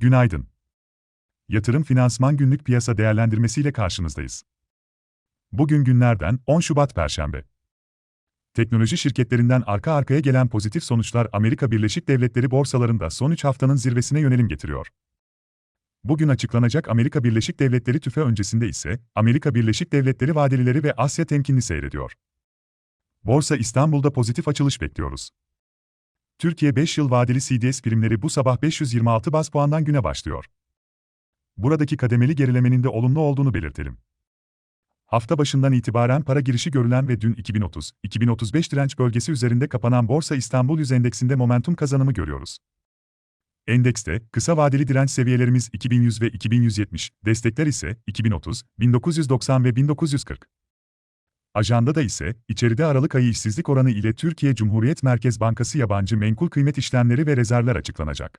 Günaydın. Yatırım Finansman Günlük Piyasa Değerlendirmesiyle karşınızdayız. Bugün günlerden 10 Şubat Perşembe. Teknoloji şirketlerinden arka arkaya gelen pozitif sonuçlar Amerika Birleşik Devletleri borsalarında son 3 haftanın zirvesine yönelim getiriyor. Bugün açıklanacak Amerika Birleşik Devletleri tüfe öncesinde ise Amerika Birleşik Devletleri vadelileri ve Asya temkinli seyrediyor. Borsa İstanbul'da pozitif açılış bekliyoruz. Türkiye 5 yıl vadeli CDS primleri bu sabah 526 baz puandan güne başlıyor. Buradaki kademeli gerilemenin de olumlu olduğunu belirtelim. Hafta başından itibaren para girişi görülen ve dün 2030-2035 direnç bölgesi üzerinde kapanan Borsa İstanbul Yüz Endeksinde momentum kazanımı görüyoruz. Endekste, kısa vadeli direnç seviyelerimiz 2100 ve 2170, destekler ise 2030, 1990 ve 1940. Ajandada ise, içeride Aralık ayı işsizlik oranı ile Türkiye Cumhuriyet Merkez Bankası yabancı menkul kıymet işlemleri ve rezervler açıklanacak.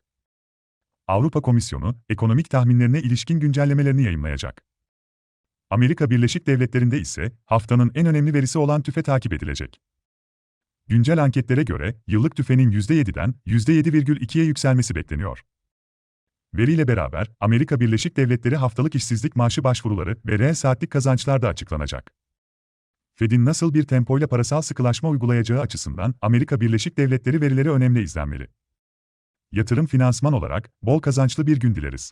Avrupa Komisyonu, ekonomik tahminlerine ilişkin güncellemelerini yayınlayacak. Amerika Birleşik Devletleri'nde ise haftanın en önemli verisi olan tüfe takip edilecek. Güncel anketlere göre yıllık tüfenin %7'den %7,2'ye yükselmesi bekleniyor. Veriyle beraber Amerika Birleşik Devletleri haftalık işsizlik maaşı başvuruları ve reel saatlik kazançlar da açıklanacak. Fed'in nasıl bir tempoyla parasal sıkılaşma uygulayacağı açısından Amerika Birleşik Devletleri verileri önemli izlenmeli. Yatırım finansman olarak bol kazançlı bir gün dileriz.